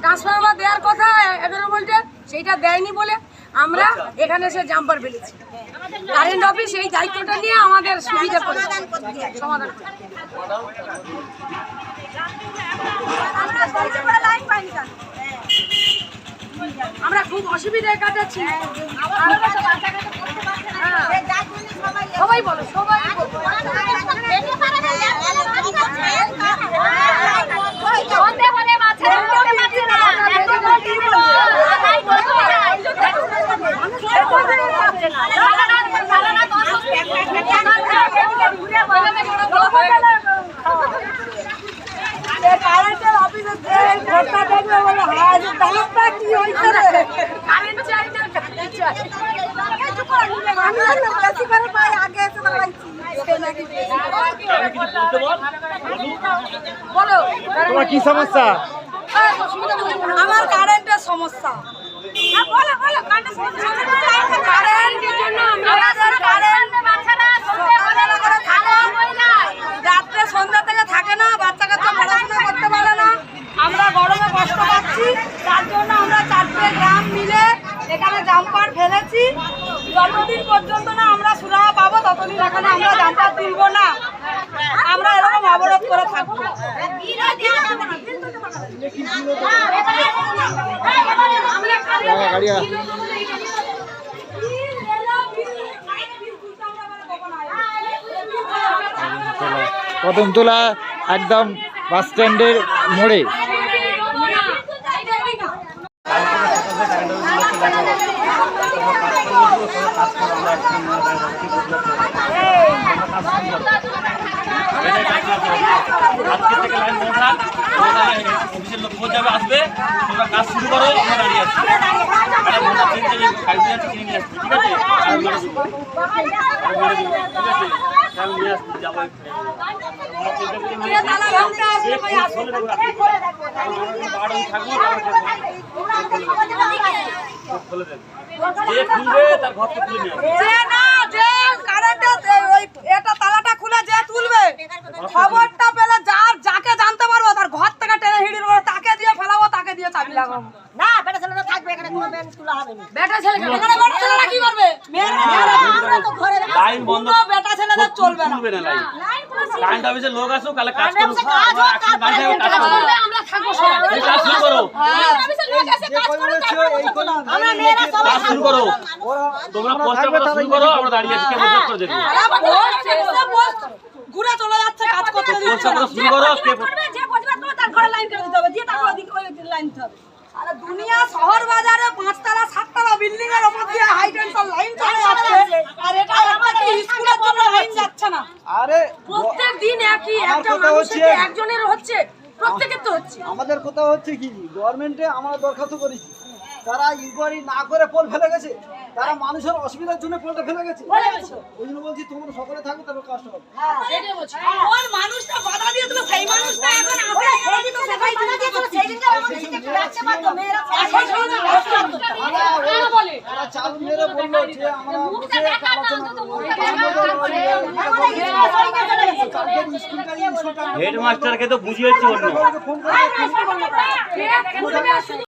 Transformer দেওয়ার কথা এগারো ভোল্টের সেইটা দেয়নি বলে আমরা এখানে এসে জাম্পার ফেলেছি কারেন্ট অফিস এই দায়িত্বটা নিয়ে আমাদের সুবিধা করে সমাধান করে আমরা খুব অসুবিধায় কাটাচ্ছি হ্যাঁ। সবাই বলো সবাই বলো। কারেন্টের অফিসে যে ঘরটা দেখবে বলে হাজ দামটা কি হইছে রে? কারেন্ট চাই না কারেন্ট চাই। আমি জানি বেশি করে পাই আগে এসে লাগাইছি বলো তোমার কি সমস্যা? আমার কারেন্টের সমস্যা। বলো বলো কারেন্টের জন্য আমাদের কারেন্ট সকালবেলা করে থাকে রাত্রে সন্ধ্যা থেকে থাকে না বাচ্চা কাচ্চা পড়াশোনা করতে পারে না আমরা গরমে কষ্ট পাচ্ছি তার জন্য আমরা চারটে গ্রাম মিলে এখানে ফেলেছি যতদিন পর্যন্ত না আমরা সুরাহা পাবো, ততদিন এখানে আমরা জাম্পার তুলবো না। আমরা এরকম অবরোধ করে থাকব। কদমতলা একদম বাস স্ট্যান্ডের মোড়ে। আজকে থেকে লাইন বসান অফিসের লোক খোঁজ যাবে আসবে তোমরা কাজ শুরু করো আমরা দাঁড়িয়ে আছি থাকব খুলে দেবে যে খুলবে তার ঘর থেকে খুলে নিয়ে যে না যে কারেন্টের ওই এটা তালাটা খুলে যে তুলবে খবরটা পেলে যার যাকে জানতে পারব তার ঘর থেকে টেনে হিড়ি নেব তাকে দিয়ে ফেলাবো তাকে দিয়ে চাবি লাগাবো। না বেটা ছেলেটা থাকবে এখানে কোনো ব্যাংক তোলা হবে না। বেটা ছেলে এখানে বেটা ছেলেরা কি করবে? মেয়েরা আমরা তো ঘরে লাইন বন্ধ। বেটা ছেলেদের চলবে না। লাইন। কারেন্ট অফিসের লোক আসো কালে কাজ কারেন্ট করো অফিসে কাজ হোক, কাজ কাজ করব। করলে আমরা থাকব সবাই এই কাজ শুরু করো। আমরা মেয়েরা সবাই কাজ শুরু করো তোমরা পোস্টার কথা শুরু করো আমরা দাঁড়িয়ে আছি। কে করে দেবো আবার বসছে, এসে বসছে। ঘুরে চলে যাচ্ছে কাজ করতে পোস্টার কথা শুরু করো কে যে প্রতিবাদ করবে তার ঘরে লাইন করে দিতে হবে। দিয়ে তারপর ওদিকে ওই লাইন দিতে হবে। আরে দুনিয়া শহর বাজারে পাঁচতলা সাততলা বিল্ডিং এর উপর দিয়ে হাই টেনশন লাইন চলে যাচ্ছে। আর এটা কি স্কুলের জন্য লাইন যাচ্ছে না। আরে প্রত্যেক দিন একই একটা মানুষের একজনের হচ্ছে। প্রত্যেকের তো হচ্ছে। আমাদের কথা হচ্ছে কি গভর্নমেন্টে আমরা দরখাস্ত করেছি। তারা ইনকোয়ারি না করে পোল ফেলে গেছে। তারা মানুষের অসুবিধার জন্য পোলটা ফেলে গেছে। ওই জন্য বলছি তোমরা সকলে থাকো তারপর কাজটা হবে বলছি। মানুষটা বাধা দিয়ে দিল সেই মানুষটা এখন চাল মেরে বলল যে আমরা হেডমাস্টারকে তো বুঝিয়েছি অন্য